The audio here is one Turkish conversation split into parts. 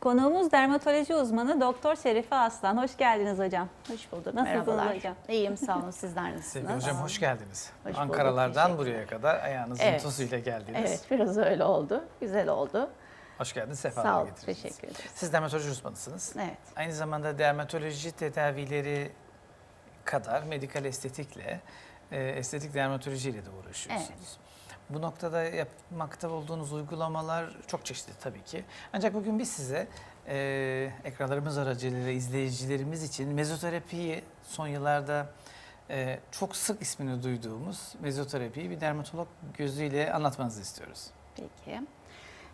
Konuğumuz dermatoloji uzmanı Doktor Şerife Aslan. Hoş geldiniz hocam. Hoş bulduk. Nasılsınız Merhabalar. hocam? İyiyim sağ olun. Sizler nasılsınız? Sevgili hocam hoş geldiniz. Hoş bulduk, Ankaralardan buraya kadar ayağınızın Evet. tozuyla geldiniz. Evet biraz öyle oldu. Güzel oldu. Hoş geldiniz, sefalar Sağ olun. getirdiniz. Teşekkür ederiz. Siz dermatoloji uzmanısınız. Evet. Aynı zamanda dermatoloji tedavileri kadar medikal estetikle, e, estetik dermatolojiyle de uğraşıyorsunuz. Bu noktada yapmakta olduğunuz uygulamalar çok çeşitli tabii ki. Ancak bugün biz size e, ekranlarımız aracılığıyla izleyicilerimiz için mezoterapiyi son yıllarda e, çok sık ismini duyduğumuz mezoterapiyi bir dermatolog gözüyle anlatmanızı istiyoruz. Peki.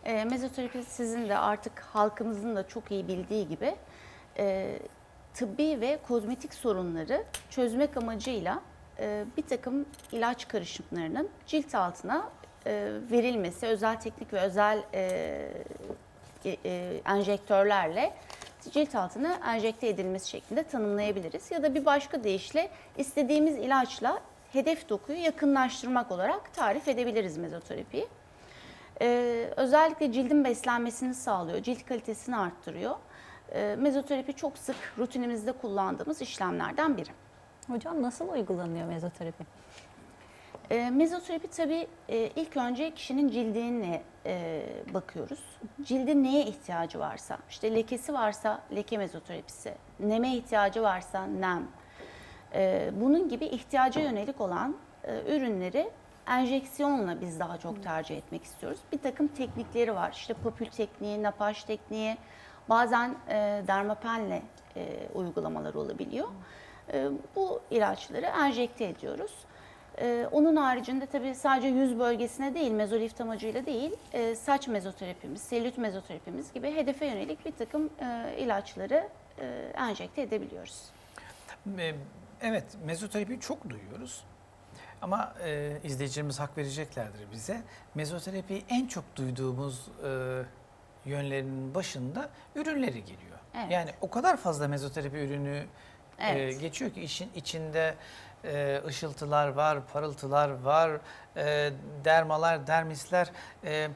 E, mezoterapi sizin de artık halkımızın da çok iyi bildiği gibi e, tıbbi ve kozmetik sorunları çözmek amacıyla e, bir takım ilaç karışımlarının cilt altına e, verilmesi, özel teknik ve özel e, enjektörlerle cilt altına enjekte edilmesi şeklinde tanımlayabiliriz. Ya da bir başka deyişle istediğimiz ilaçla hedef dokuyu yakınlaştırmak olarak tarif edebiliriz mezoterapiyi. Ee, özellikle cildin beslenmesini sağlıyor, cilt kalitesini arttırıyor. Ee, mezoterapi çok sık rutinimizde kullandığımız işlemlerden biri. Hocam nasıl uygulanıyor mezoterapi? E, mezoterapi tabii e, ilk önce kişinin cildine e, bakıyoruz. Cildi neye ihtiyacı varsa, işte lekesi varsa leke mezoterapisi, neme ihtiyacı varsa nem. E, bunun gibi ihtiyaca yönelik olan e, ürünleri enjeksiyonla biz daha çok tercih etmek istiyoruz. Bir takım teknikleri var. İşte papül tekniği, napaj tekniği, bazen e, dermapenle e, uygulamaları olabiliyor. E, bu ilaçları enjekte ediyoruz. Ee, onun haricinde tabii sadece yüz bölgesine değil, mezolif amacıyla değil, e, saç mezoterapimiz, selülit mezoterapimiz gibi hedefe yönelik bir takım e, ilaçları e, enjekte edebiliyoruz. E, Evet, mezoterapiyi çok duyuyoruz. Ama e, izleyicilerimiz hak vereceklerdir bize. Mezoterapiyi en çok duyduğumuz e, yönlerinin başında ürünleri geliyor. Evet. Yani o kadar fazla mezoterapi ürünü e, Evet. geçiyor ki işin içinde e, ışıltılar var, parıltılar var, e, dermalar, dermisler. E,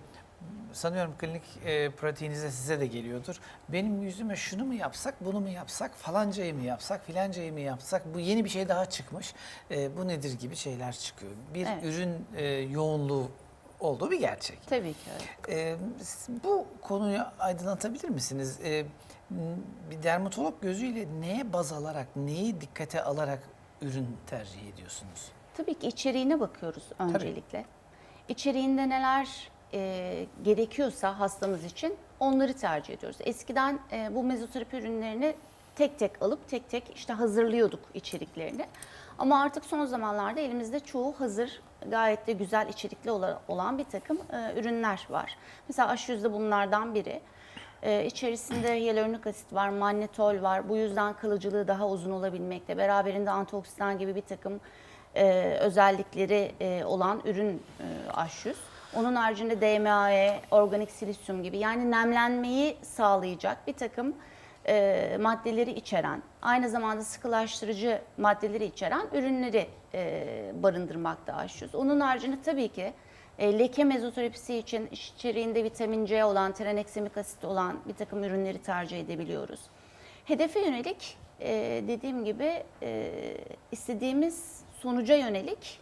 sanıyorum klinik e, pratiğinizde size de geliyordur. Benim yüzüme şunu mu yapsak, bunu mu yapsak, falancayı mı yapsak, filancayı mı yapsak, bu yeni bir şey daha çıkmış, e, bu nedir gibi şeyler çıkıyor. Bir Evet. ürün e, yoğunluğu olduğu bir gerçek. Tabii ki öyle. E, bu konuyu aydınlatabilir misiniz? E, bir dermatolog gözüyle neye baz alarak, neyi dikkate alarak ürün tercih ediyorsunuz? Tabii ki içeriğine bakıyoruz öncelikle. İçeriğinde neler e, gerekiyorsa hastamız için onları tercih ediyoruz. Eskiden e, bu mezoterapi ürünlerini tek tek alıp tek tek işte hazırlıyorduk içeriklerini. Ama artık son zamanlarda elimizde çoğu hazır gayet de güzel içerikli ola- olan bir takım e, ürünler var. Mesela Aşyüz'de bunlardan biri. Ee, içerisinde hyaluronik asit var, mannitol var. Bu yüzden kalıcılığı daha uzun olabilmekte. Beraberinde antioksidan gibi bir takım e, özellikleri e, olan ürün e, Aşyüz. Onun haricinde DMAE, organik silisyum gibi yani nemlenmeyi sağlayacak bir takım e, maddeleri içeren, aynı zamanda sıkılaştırıcı maddeleri içeren ürünleri e, barındırmakta Aşyüz. Onun haricinde tabii ki e, leke mezoterapisi için içeriğinde vitamin C olan, traneksimik asit olan bir takım ürünleri tercih edebiliyoruz. Hedefe yönelik e, dediğim gibi e, istediğimiz sonuca yönelik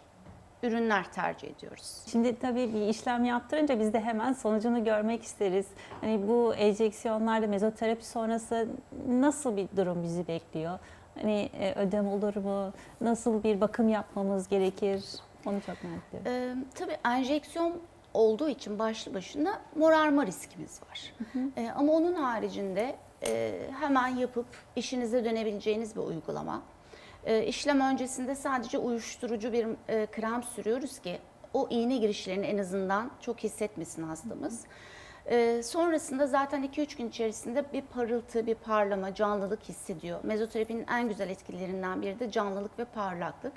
ürünler tercih ediyoruz. Şimdi tabii bir işlem yaptırınca biz de hemen sonucunu görmek isteriz. Hani bu enjeksiyonlarda mezoterapi sonrası nasıl bir durum bizi bekliyor? Hani e, ödem olur mu? Nasıl bir bakım yapmamız gerekir? Onu çok merak ediyorum. Ee, tabii enjeksiyon olduğu için başlı başına morarma riskimiz var. Ee, ama onun haricinde e, hemen yapıp işinize dönebileceğiniz bir uygulama. Ee, işlem öncesinde sadece uyuşturucu bir e, krem sürüyoruz ki o iğne girişlerini en azından çok hissetmesin hastamız. Ee, sonrasında zaten 2-3 gün içerisinde bir parıltı, bir parlama, canlılık hissediyor. Mezoterapinin en güzel etkilerinden biri de canlılık ve parlaklık.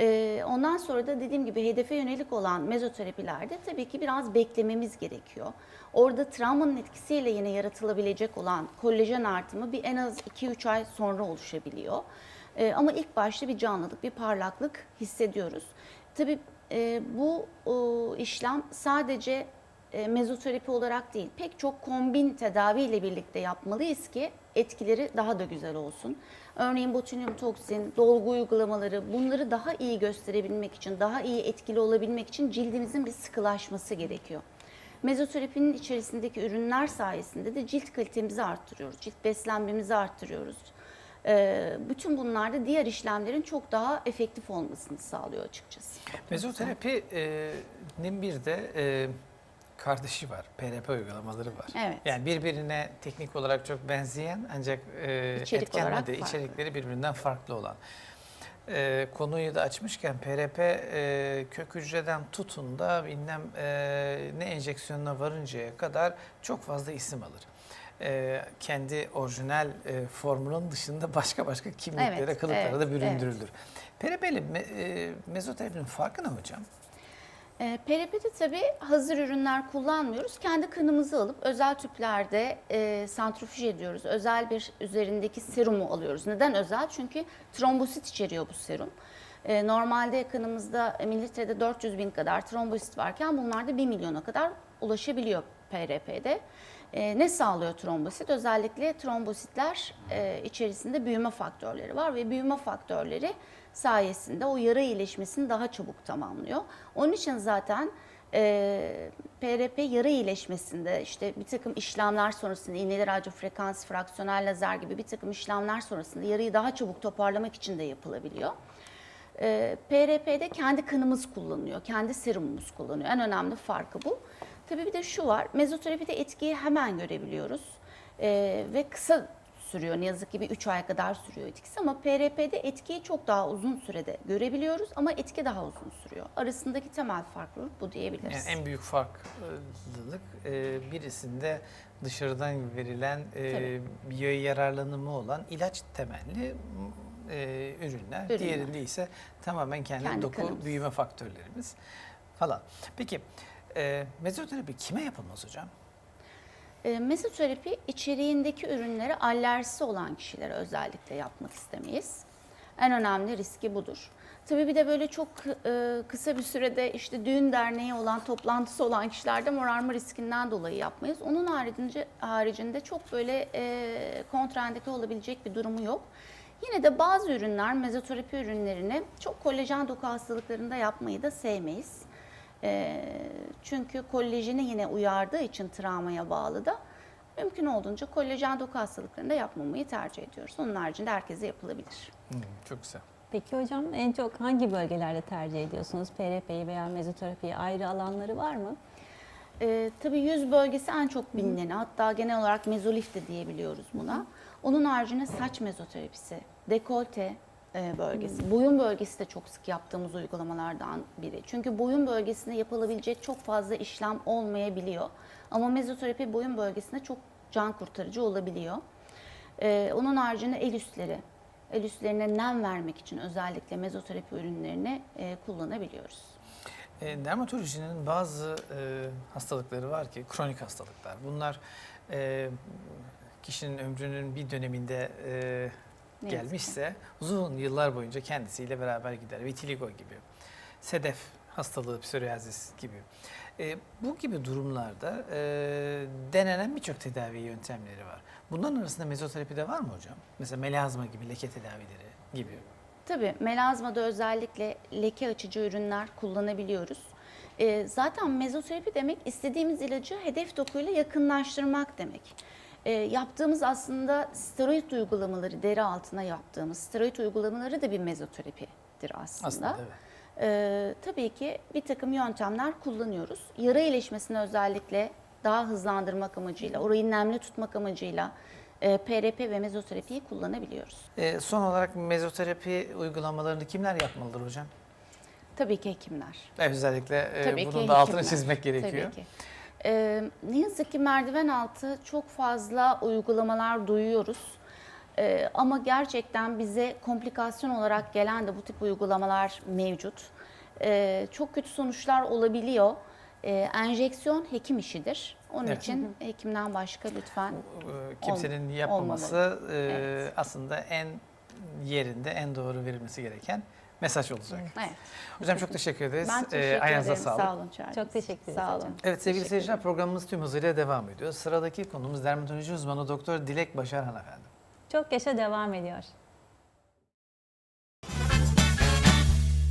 Ee, Ondan sonra da dediğim gibi hedefe yönelik olan mezoterapilerde tabii ki biraz beklememiz gerekiyor. Orada travmanın etkisiyle yine yaratılabilecek olan kolajen artımı bir en az 2-3 ay sonra oluşabiliyor. Ee, Ama ilk başta bir canlılık, bir parlaklık hissediyoruz. Tabii e, bu o, işlem sadece e, mezoterapi olarak değil, pek çok kombin tedaviyle birlikte yapmalıyız ki etkileri daha da güzel olsun. Örneğin botulinum toksin, dolgu uygulamaları bunları daha iyi gösterebilmek için, daha iyi etkili olabilmek için cildimizin bir sıkılaşması gerekiyor. Mezoterapinin içerisindeki ürünler sayesinde de cilt kalitemizi arttırıyoruz, cilt beslenmemizi arttırıyoruz. Ee, bütün bunlar da diğer işlemlerin çok daha efektif olmasını sağlıyor açıkçası. Mezoterapinin bir de e, kardeşi var. PRP uygulamaları var. Evet. Yani birbirine teknik olarak çok benzeyen ancak e, İçerik etken olarak madde, farklı. içerikleri birbirinden farklı olan. E, konuyu da açmışken PRP e, kök hücreden tutun da bilmem e, ne enjeksiyonuna varıncaya kadar çok fazla isim alır. E, kendi orijinal e, formunun dışında başka başka kimliklere, Evet, kılıklara evet, da büründürülür. PRP ile me, e, mezoterapinin farkı ne hocam? E, PRP'de tabii hazır ürünler kullanmıyoruz. Kendi kanımızı alıp özel tüplerde e, santrifüj ediyoruz. Özel bir üzerindeki serumu alıyoruz. Neden özel? Çünkü trombosit içeriyor bu serum. E, normalde kanımızda mililitrede 400 bin kadar trombosit varken bunlarda 1 milyona kadar ulaşabiliyor PRP'de. E, ne sağlıyor trombosit? Özellikle trombositler e, içerisinde büyüme faktörleri var ve büyüme faktörleri sayesinde o yara iyileşmesini daha çabuk tamamlıyor. Onun için zaten e, PRP yara iyileşmesinde işte bir takım işlemler sonrasında iğneli radyo frekans, fraksiyonel lazer gibi bir takım işlemler sonrasında yarayı daha çabuk toparlamak için de yapılabiliyor. E, PRP'de kendi kanımız kullanılıyor, kendi serumumuz kullanıyor. En önemli farkı bu. Tabii bir de şu var, mezoterapide etkiyi hemen görebiliyoruz E, ve kısa sürüyor. Ne yazık ki bir 3 aya kadar sürüyor etkisi ama PRP'de etkiyi çok daha uzun sürede görebiliyoruz ama etki daha uzun sürüyor. Arasındaki temel farklılık bu diyebiliriz. Yani en büyük farklılık e, birisinde dışarıdan verilen e, yararlanımı olan ilaç temelli e, ürünler. Ürünler. Diğerinde ise tamamen kendi, Kendi doku kanımız. büyüme faktörlerimiz falan. Peki e, mezoterapi kime yapılmaz hocam? E, mezoterapi içeriğindeki ürünlere alerjisi olan kişilere özellikle yapmak istemeyiz. En önemli riski budur. Tabii bir de böyle çok e, kısa bir sürede işte düğün derneği olan, toplantısı olan kişilerde morarma riskinden dolayı yapmayız. Onun haricinde, haricinde çok böyle e, kontraindike olabilecek bir durumu yok. Yine de bazı ürünler, mezoterapi ürünlerini çok kolajen doku hastalıklarında yapmayı da sevmeyiz. E, çünkü kolajeni yine uyardığı için travmaya bağlı da mümkün olduğunca kolajen doku hastalıklarında yapmamayı tercih ediyoruz. Onun haricinde herkese yapılabilir. Hmm, çok güzel. Peki hocam en çok hangi bölgelerde tercih ediyorsunuz PRP'yi veya mezoterapiyi? Ayrı alanları var mı? Ee, tabii yüz bölgesi en çok bilineni hatta genel olarak mezolif de diyebiliyoruz buna. Onun haricinde saç mezoterapisi, dekolte e, bölgesi, boyun bölgesi de çok sık yaptığımız uygulamalardan biri. Çünkü boyun bölgesinde yapılabilecek çok fazla işlem olmayabiliyor. Ama mezoterapi boyun bölgesinde çok can kurtarıcı olabiliyor. Ee, onun haricinde el üstleri, el üstlerine nem vermek için özellikle mezoterapi ürünlerini e, kullanabiliyoruz. E, dermatolojinin bazı e, hastalıkları var ki kronik hastalıklar. Bunlar e, kişinin ömrünün bir döneminde e, gelmişse uzun yıllar boyunca kendisiyle beraber gider. Vitiligo gibi, sedef hastalığı, psoriazis gibi. E, bu gibi durumlarda e, denenen birçok tedavi yöntemleri var. Bunların arasında mezoterapi de var mı hocam? Mesela melazma gibi, leke tedavileri gibi. Tabii melazmada özellikle leke açıcı ürünler kullanabiliyoruz. Ee, zaten mezoterapi demek istediğimiz ilacı hedef dokuyla yakınlaştırmak demek. Ee, yaptığımız aslında steroid uygulamaları deri altına yaptığımız steroid uygulamaları da bir mezoterapidir aslında. Aslında evet. Ee, tabii ki bir takım yöntemler kullanıyoruz. Yara iyileşmesini özellikle daha hızlandırmak amacıyla, orayı nemli tutmak amacıyla e, PRP ve mezoterapiyi kullanabiliyoruz. E, son olarak mezoterapi uygulamalarını kimler yapmalıdır hocam? Tabii ki hekimler. Evet, Özellikle e, Tabii bunun ki da altını hekimler. çizmek gerekiyor. Tabii ki. Ee, ne yazık ki merdiven altı çok fazla uygulamalar duyuyoruz. Ee, ama gerçekten bize komplikasyon olarak gelen de bu tip uygulamalar mevcut. Ee, çok kötü sonuçlar olabiliyor. Ee, enjeksiyon hekim işidir. Onun Evet. için hekimden başka lütfen E, Kimsenin Ol- yapmaması e, Evet. aslında en yerinde, en doğru verilmesi gereken mesaj olacak. Evet. Hocam çok teşekkür ederiz. Ben Ee, teşekkür ayağınıza ederim. sağlık. Sağ olun Çağrı. Çok teşekkür ederiz Sağ hocam. olun. Evet sevgili Teşekkür seyirciler ederim. programımız tüm hızıyla devam ediyor. Sıradaki konumuz dermatoloji uzmanı Doktor Dilek Başar hanımefendi. Çok yaşa devam ediyor.